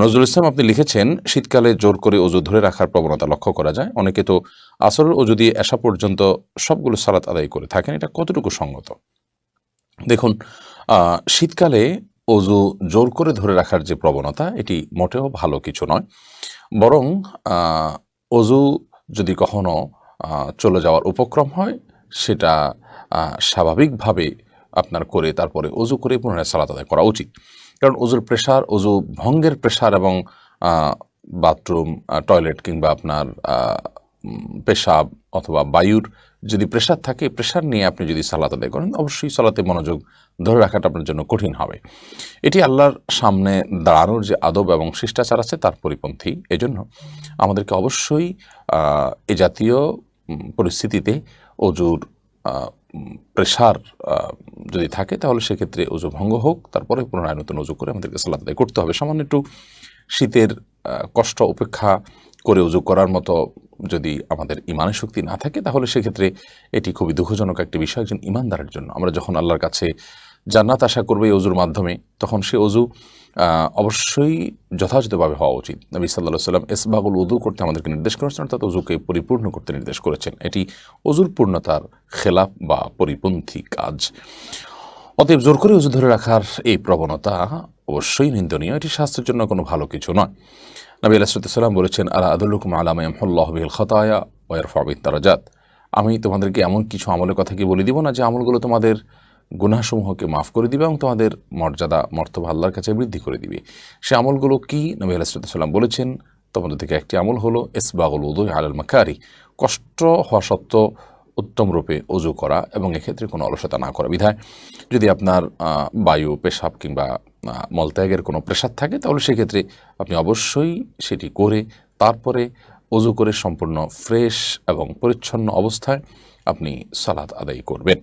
নজরুল ইসলাম, আপনি লিখেছেন, শীতকালে জোর করে অজু ধরে রাখার প্রবণতা লক্ষ্য করা যায়। অনেকে তো আসরের অজু দিয়ে আসা পর্যন্ত সবগুলো সালাত আদায় করে থাকেন। এটা কতটুকু সঙ্গত? দেখুন শীতকালে অজু জোর করে ধরে রাখার যে প্রবণতা, এটি মোটেও ভালো কিছু নয়। বরং অজু যদি কখনো চলে যাওয়ার উপক্রম হয়, সেটা স্বাভাবিকভাবে আপনার করে তারপরে অজু করে পুনরায় সালাত আদায় করা উচিত। কারণ অজুর প্রেশার অজু ভঙ্গের প্রেশার এবং বাথরুম টয়লেট কিংবা আপনার পেশাব অথবা বায়ুর যদি প্রেশার থাকে, প্রেশার নিয়ে আপনি যদি সালাত আদায় করেন, অবশ্যই সালাতে মনোযোগ ধরে রাখাটা আপনার জন্য কঠিন হবে। এটি আল্লাহর সামনে দাঁড়ানোর যে আদব এবং শিষ্টাচার আছে, তার পরিপন্থী এজন্য আমাদেরকে অবশ্যই এ জাতীয় পরিস্থিতিতে অজুর প্রেশার যদি থাকে, তাহলে সেক্ষেত্রে ওজু ভঙ্গ হোক, তারপরে পুনরায় নতুন উজু করে আমাদেরকে সালাত আদায় করতে হবে। সামান্য একটু শীতের কষ্ট উপেক্ষা করে উজু করার মতো যদি আমাদের ইমানের শক্তি না থাকে, তাহলে সেক্ষেত্রে এটি খুবই দুঃখজনক একটি বিষয় একজন ইমানদারের জন্য। আমরা যখন আল্লাহর কাছে জান্নাত আশা করবে এই অজুর মাধ্যমে, তখন সে অজু অবশ্যই যথাযথভাবে হওয়া উচিত। নবী সাল্লাহ সাল্লাম এসবাগুল উজু করতে আমাদেরকে নির্দেশ করেছেন, অর্থাৎ অজুকে পরিপূর্ণ করতে নির্দেশ করেছেন। এটি অজুর পূর্ণতার খেলাফ বা পরিপন্থী কাজ। অতএব জোর করে উজু ধরে রাখার এই প্রবণতা অবশ্যই নিন্দনীয়। এটি স্বাস্থ্যের জন্য কোনো ভালো কিছু নয়। নবী আলাইসাল্লাম বলেছেন, আলা আদুল্লুকুম আলামা ইমহুল্লাহ বিল খতায়া ওয়ার ফাবিদ তারাজাত আমি তোমাদেরকে এমন কিছু আমলের কথা কি বলে দিব না যে আমলগুলো তোমাদের গুনাহসমূহকে মাফ করে দিবে এবং তোমাদের মর্যাদা, মর্তবা আল্লাহর কাছে বৃদ্ধি করে দিবে। সে আমলগুলো কি? নবী আলাইসাল্লাম বলেছেন, তোমাদের থেকে একটি আমল হলো এসবাগুল উদয় আলাল মাকারি কষ্ট হওয়া সত্ত্বেও উত্তম রূপে অজু করা এবং এক্ষেত্রে কোনো অলসতা না করা বিধায়। যদি আপনার বায়ু, পেশাব কিংবা মলত্যাগের কোনো প্রেশার থাকে, তাহলে সেক্ষেত্রে আপনি অবশ্যই সেটি করে, তারপরে অজু করে সম্পূর্ণ ফ্রেশ এবং পরিচ্ছন্ন অবস্থায় আপনি সালাদ আদায় করবেন।